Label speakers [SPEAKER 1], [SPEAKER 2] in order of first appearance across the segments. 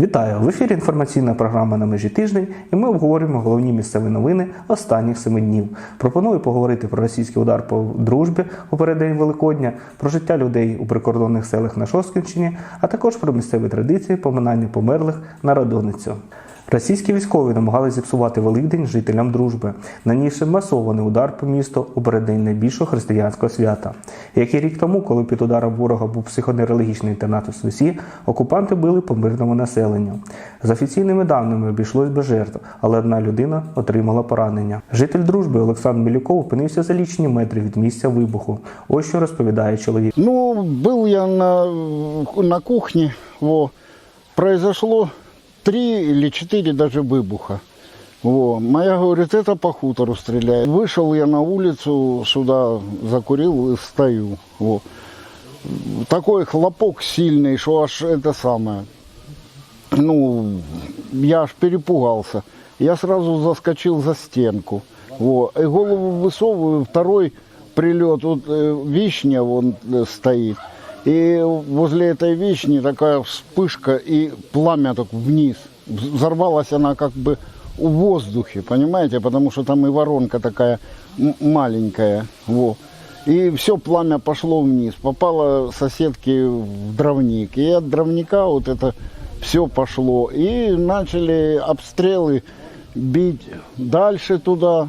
[SPEAKER 1] Вітаю! В ефірі інформаційна програма на межі тиждень, і ми обговорюємо головні місцеві новини останніх семи днів. Пропоную поговорити про російський удар по дружбі у переддень Великодня, про життя людей у прикордонних селах на Шосткінщині, а також про місцеві традиції поминання померлих на Радоницю. Російські військові намагалися зіпсувати Великдень жителям дружби, нанісши масований удар по місту у переддень найбільшого християнського свята. Як і рік тому, коли під ударом ворога був психоневрологічний інтернат у Свисі, окупанти били по мирному населенню. За офіційними даними обійшлось без жертв, але одна людина отримала поранення. Житель дружби Олександр Мілюков опинився за лічені метри від місця вибуху. Ось що розповідає чоловік.
[SPEAKER 2] Ну, был я на, на кухне, во, произошло три или четыре даже выбуха. Во. Моя говорит, это по хутору стреляет. Вышел я на улицу, сюда закурил и стою. Во. Такой хлопок сильный, что аж это самое. Ну, я аж перепугался. Я сразу заскочил за стенку. Во. И голову высовываю, второй прилет, вот э, вишня вон э, стоит. И возле этой вишни такая вспышка и пламя так вниз. Взорвалась она как бы в воздухе, понимаете, потому что там и воронка такая маленькая. Во. И все пламя пошло вниз, попало соседке в дровник. И от дровника вот это все пошло. И начали обстрелы бить дальше туда,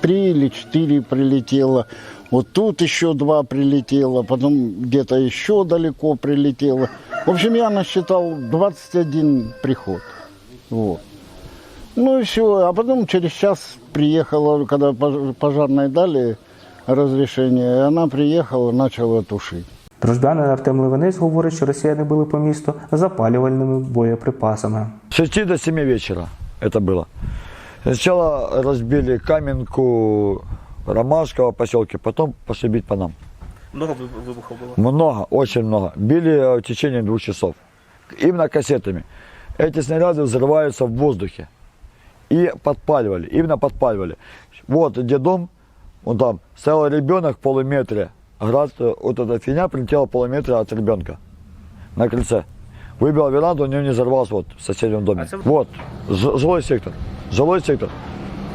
[SPEAKER 2] три или четыре прилетело. Вот тут еще два прилетело, потом где-то еще далеко прилетело. В общем, я насчитал 21 приход. Вот. Ну и все. А потом через час приехала, когда пож- пожарной дали разрешение, и она приехала, начала тушить.
[SPEAKER 1] Дружбянин Артем Левинець говорить, що росіяни били по місту запалювальними боєприпасами.
[SPEAKER 3] С 6 до 7 вечера это было. Сначала разбили Каменку, Ромашково поселке, потом пошли бить по нам.
[SPEAKER 1] Много вибухів було.
[SPEAKER 3] Много, очень много. Били э, в течение двух часов. Именно кассетами. Эти снаряды взрываются в воздухе. И подпаливали, именно подпаливали. Вот где дом, вон там, стоял ребенок в полуметре. Град, э, вот эта фигня прилетела в полуметре от ребенка на крыльце. Выбил веранду, у него не взорвалось вот в соседнем доме. Вот, ж- жилой сектор. Жилой сектор.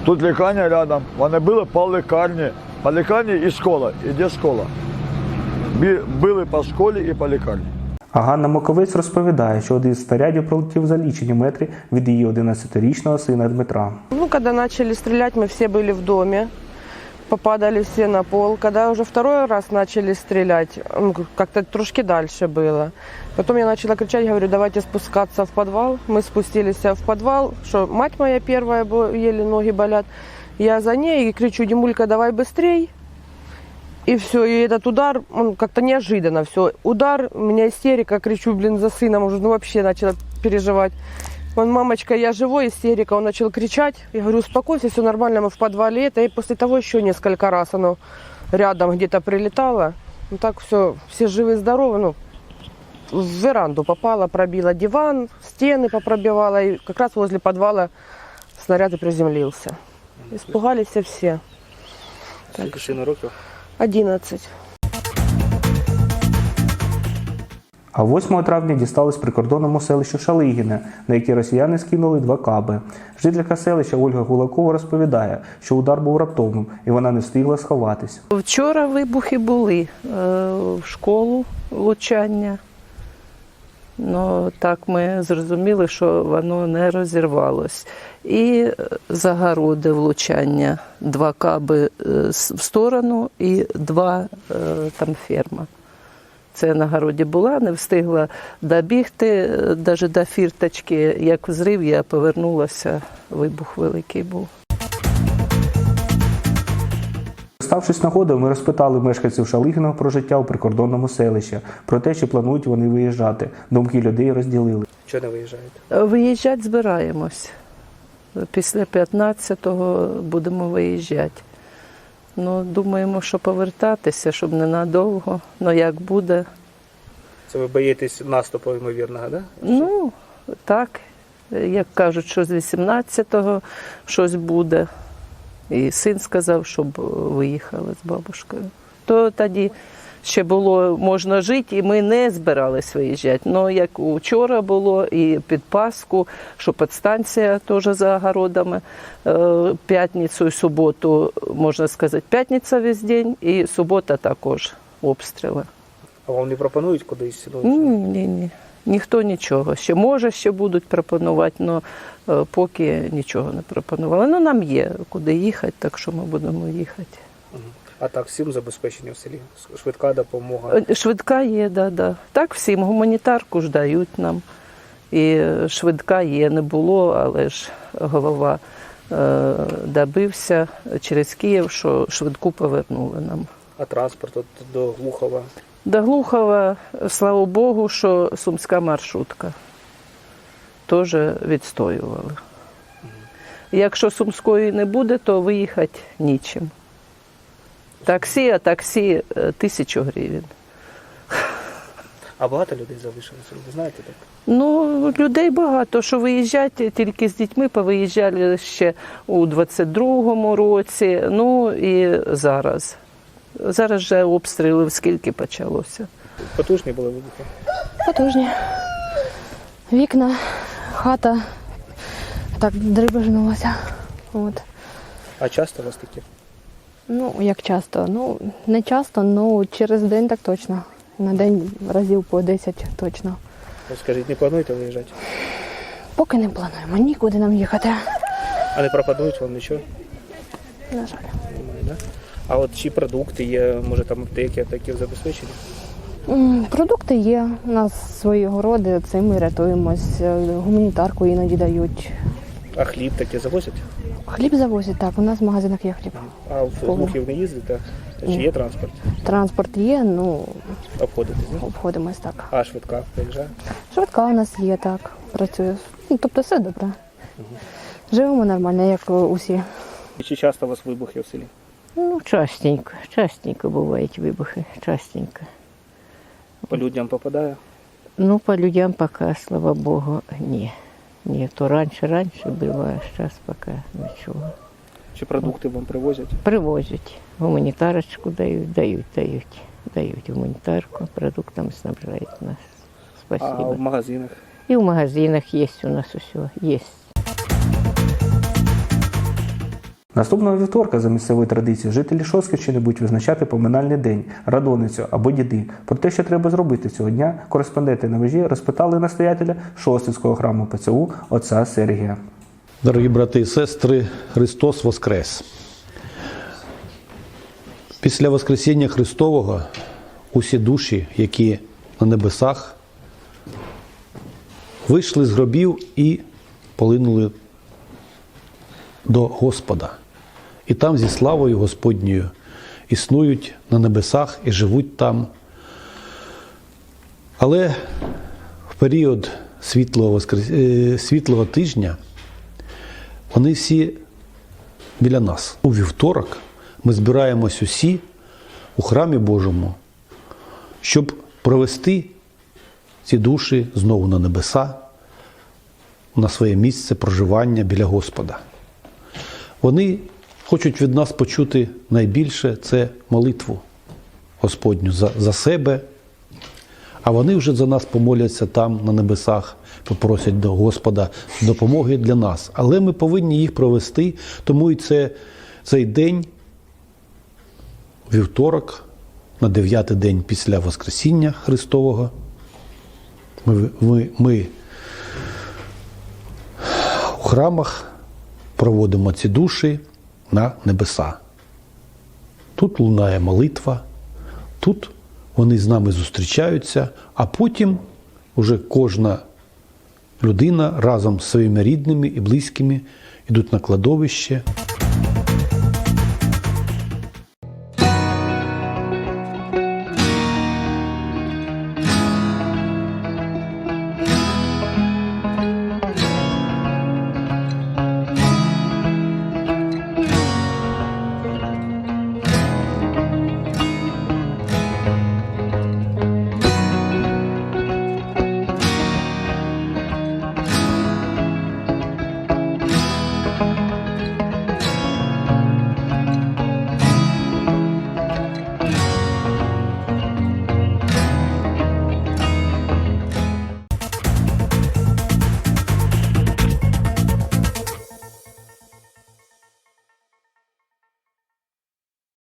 [SPEAKER 3] Тут лікарня рядом. Вони били по лікарні. По лікарні і школа. І де школа? Бі- Били по школі і по лікарні.
[SPEAKER 1] А Ганна Моковець розповідає, що один з снарядів пролетів за лічені метри від її 11-річного сина Дмитра.
[SPEAKER 4] Ну, коли почали стріляти, ми всі були в доме, попадали все на пол. Когда уже второй раз начали стрелять, как-то трошки дальше было. Потом я начала кричать, говорю, давайте спускаться в подвал. Мы спустились в подвал, что мать моя первая, еле ноги болят. Я за ней и кричу, Димулька, давай быстрей. И все, и этот удар, он как-то неожиданно все. Удар, у меня истерика, кричу, блин, за сыном уже, ну вообще начала переживать. Он, мамочка, я живой, истерика. Он начал кричать. Я говорю, успокойся, все нормально, мы в подвале. Это и после того еще несколько раз оно рядом где-то прилетало. Ну так все, все живы, здоровы. Ну, в веранду попала, пробила диван, стены попробивала. И как раз возле подвала снаряд и приземлился. Испугались все.
[SPEAKER 1] Скільки сину років?
[SPEAKER 4] 11.
[SPEAKER 1] А 8 травня дісталось прикордонному селищу Шалигіне, на яке росіяни скинули два каби. Жителька селища Ольга Гулакова розповідає, що удар був раптовним і вона не встигла сховатись.
[SPEAKER 5] Вчора вибухи були е, в школу влучання. Ну, так ми зрозуміли, що воно не розірвалось. І загороди влучання. Два каби е, в сторону і два е, там ферма. Це на городі була, не встигла добігти навіть до фірточки. Як зрив, я повернулася, вибух великий був.
[SPEAKER 1] Ставшись нагодою, ми розпитали мешканців Шалигіного про життя у прикордонному селищі, про те, чи планують вони виїжджати. Думки людей розділили. Чого не виїжджаєте?
[SPEAKER 5] Виїжджати збираємось. Після 15-го будемо виїжджати. Ну, думаємо, що повертатися, щоб ненадовго. Ну, як буде.
[SPEAKER 1] Це ви боїтесь наступу ймовірного, да?
[SPEAKER 5] Ну, так, як кажуть, що з 18-го щось буде. І син сказав, щоб виїхали з бабушкою. То тоді ще було можна жити, і ми не збирались виїжджати. Ну як вчора було, і під Пасху, що підстанція теж за огородами. Е, П'ятницю і суботу, можна сказати, п'ятниця весь день, і субота також обстріли.
[SPEAKER 1] А вам не пропонують кудись?
[SPEAKER 5] Ні, ні, ні. Ніхто нічого. Ще може, ще будуть пропонувати, але поки нічого не пропонували. Ну нам є куди їхати, так що ми будемо їхати.
[SPEAKER 1] А так, всім забезпечення в селі. Швидка допомога.
[SPEAKER 5] Е, Швидка є, да, да. Так всім гуманітарку ж дають нам. І е, швидка є, не було, але ж голова е, добився через Київ, що швидку повернули нам.
[SPEAKER 1] А транспорт от до Глухова.
[SPEAKER 5] До Глухова, слава Богу, що сумська маршрутка теж відстоювали. Якщо сумської не буде, то виїхати нічим. Таксі, а таксі е, тисячу гривень.
[SPEAKER 1] А багато людей залишилося, ви знаєте так?
[SPEAKER 5] Ну, людей багато, що виїжджати тільки з дітьми повиїжджали ще у 22-му році, ну і зараз. Зараз вже обстрілів скільки почалося.
[SPEAKER 1] Потужні були вибухи.
[SPEAKER 6] Потужні. Вікна, хата так дрибежнулася. От.
[SPEAKER 1] А часто у вас такі?
[SPEAKER 6] Ну, як часто? Ну, не часто, ну через день так точно. На день разів по 10 точно.
[SPEAKER 1] Скажіть, не плануєте виїжджати?
[SPEAKER 6] Поки не плануємо, нікуди нам їхати.
[SPEAKER 1] А не пропонують вам нічого?
[SPEAKER 6] На жаль.
[SPEAKER 1] А от чи продукти є, може там аптеки, такі забезпечені?
[SPEAKER 6] Продукти є, у нас свої городи, цим ми рятуємось. Е, Гуманітарку іноді дають.
[SPEAKER 1] А хліб таке завозять?
[SPEAKER 6] Хліб завозять, так, у нас в магазинах є хліб.
[SPEAKER 1] А в
[SPEAKER 6] Кого?
[SPEAKER 1] Глухів не їздите? Чи
[SPEAKER 6] Ні.
[SPEAKER 1] є транспорт?
[SPEAKER 6] Транспорт є, ну,
[SPEAKER 1] Обходитесь, да?
[SPEAKER 6] обходимось так.
[SPEAKER 1] А швидка приїжджає?
[SPEAKER 6] Швидка у нас є, так, працює. Ну, тобто все добре. Живемо нормально, як усі.
[SPEAKER 1] І чи часто у вас вибухи в селі?
[SPEAKER 7] Ну, частенько, частенько бувають вибухи, частенько.
[SPEAKER 1] По людям попадає?
[SPEAKER 7] Ну, по людям пока, слава Богу, ні. Ні, то раніше, раніше було, а зараз поки нічого.
[SPEAKER 1] Чи продукти вам привозять?
[SPEAKER 7] Привозять, гуманітарочку дають, дають, дають, дають гуманітарку, продуктами снабжають нас.
[SPEAKER 1] А
[SPEAKER 7] Спасибо.
[SPEAKER 1] в магазинах?
[SPEAKER 7] І в магазинах є у нас усе, є.
[SPEAKER 1] Наступного вівторка за місцевою традицією жителі Шосківщини будуть визначати поминальний день, радоницю або діди. Про те, що треба зробити цього дня, кореспонденти на межі розпитали настоятеля Шостинського храму ПЦУ отця Сергія.
[SPEAKER 8] Дорогі брати і сестри, Христос Воскрес! Після Воскресіння Христового усі душі, які на небесах, вийшли з гробів і полинули до Господа. І там зі славою Господньою існують на небесах і живуть там. Але в період світлого, воскрес... е, світлого тижня вони всі біля нас. У вівторок ми збираємось усі у храмі Божому, щоб провести ці душі знову на небеса, на своє місце проживання біля Господа. Вони хочуть від нас почути найбільше це молитву Господню за, за себе, а вони вже за нас помоляться там, на небесах, попросять до Господа допомоги для нас. Але ми повинні їх провести, тому і це, цей день, вівторок, на дев'ятий день після Воскресіння Христового, ми, ми, ми у храмах проводимо ці душі на небеса. Тут лунає молитва, тут вони з нами зустрічаються, а потім уже кожна людина разом з своїми рідними і близькими йдуть на кладовище.